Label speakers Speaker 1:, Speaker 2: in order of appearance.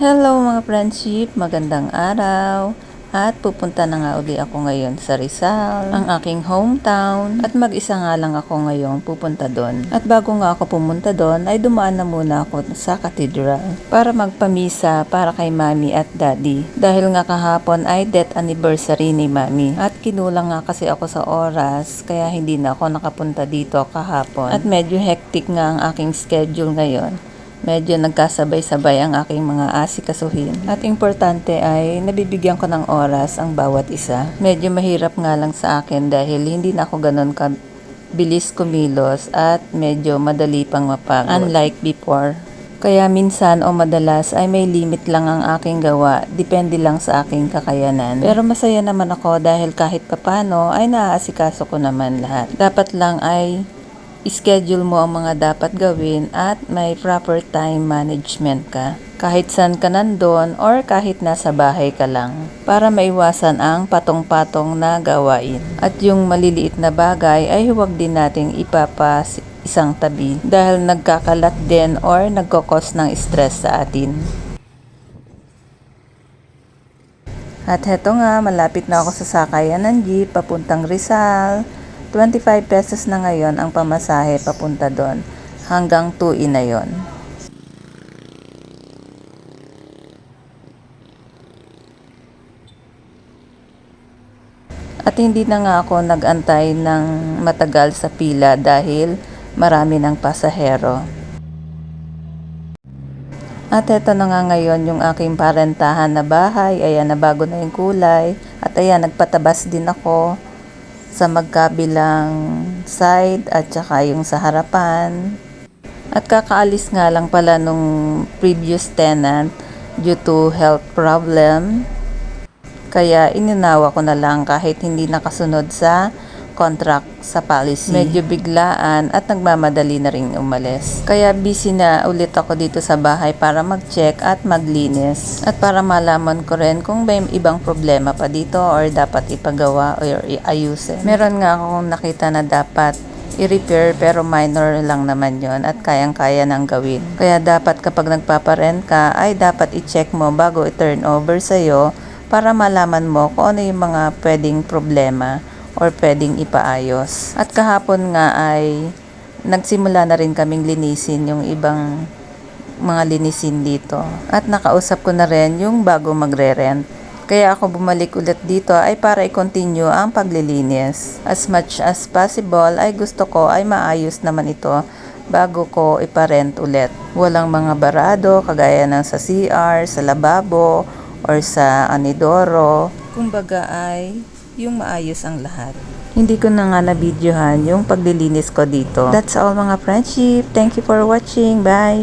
Speaker 1: Hello mga friendship, magandang araw. At pupunta na nga uli ako ngayon sa Rizal, ang aking hometown. At mag-isa nga lang ako ngayon pupunta doon. At bago nga ako pumunta doon, ay dumaan na muna ako sa cathedral para magpamisa para kay mami at daddy. Dahil nga kahapon ay death anniversary ni mami. At kinulang nga kasi ako sa oras, kaya hindi na ako nakapunta dito kahapon. At medyo hectic nga ang aking schedule ngayon medyo nagkasabay-sabay ang aking mga asikasuhin. At importante ay nabibigyan ko ng oras ang bawat isa. Medyo mahirap nga lang sa akin dahil hindi na ako ganun ka bilis kumilos at medyo madali pang mapagod. Unlike before. Kaya minsan o madalas ay may limit lang ang aking gawa, depende lang sa aking kakayanan. Pero masaya naman ako dahil kahit papano ay naaasikaso ko naman lahat. Dapat lang ay schedule mo ang mga dapat gawin at may proper time management ka. Kahit saan ka nandun or kahit nasa bahay ka lang. Para maiwasan ang patong-patong na gawain. At yung maliliit na bagay ay huwag din nating ipapas isang tabi dahil nagkakalat din or nagkokos ng stress sa atin. At heto nga, malapit na ako sa sakayan ng jeep papuntang Rizal. 25 pesos na ngayon ang pamasahe papunta doon. Hanggang 2 na yon. At hindi na nga ako nagantay ng matagal sa pila dahil marami ng pasahero. At eto na nga ngayon yung aking parentahan na bahay. Ayan, nabago na yung kulay. At ayan, nagpatabas din ako sa magkabilang side at saka yung sa harapan. At kakaalis nga lang pala nung previous tenant due to health problem. Kaya ininawa ko na lang kahit hindi nakasunod sa contract sa policy. Medyo biglaan at nagmamadali na rin umalis. Kaya busy na ulit ako dito sa bahay para mag-check at maglinis. At para malaman ko rin kung may ibang problema pa dito or dapat ipagawa or iayusin. Meron nga akong nakita na dapat i-repair pero minor lang naman yon at kayang-kaya nang gawin. Kaya dapat kapag nagpaparent ka ay dapat i-check mo bago i-turn over sa'yo para malaman mo kung ano yung mga pwedeng problema or pwedeng ipaayos. At kahapon nga ay nagsimula na rin kaming linisin yung ibang mga linisin dito. At nakausap ko na rin yung bago magre-rent. Kaya ako bumalik ulit dito ay para i-continue ang paglilinis. As much as possible ay gusto ko ay maayos naman ito bago ko iparent ulit. Walang mga barado kagaya ng sa CR, sa lababo, or sa anidoro. Kumbaga ay yung maayos ang lahat. Hindi ko na nga na-videohan yung paglilinis ko dito. That's all mga friendship. Thank you for watching. Bye!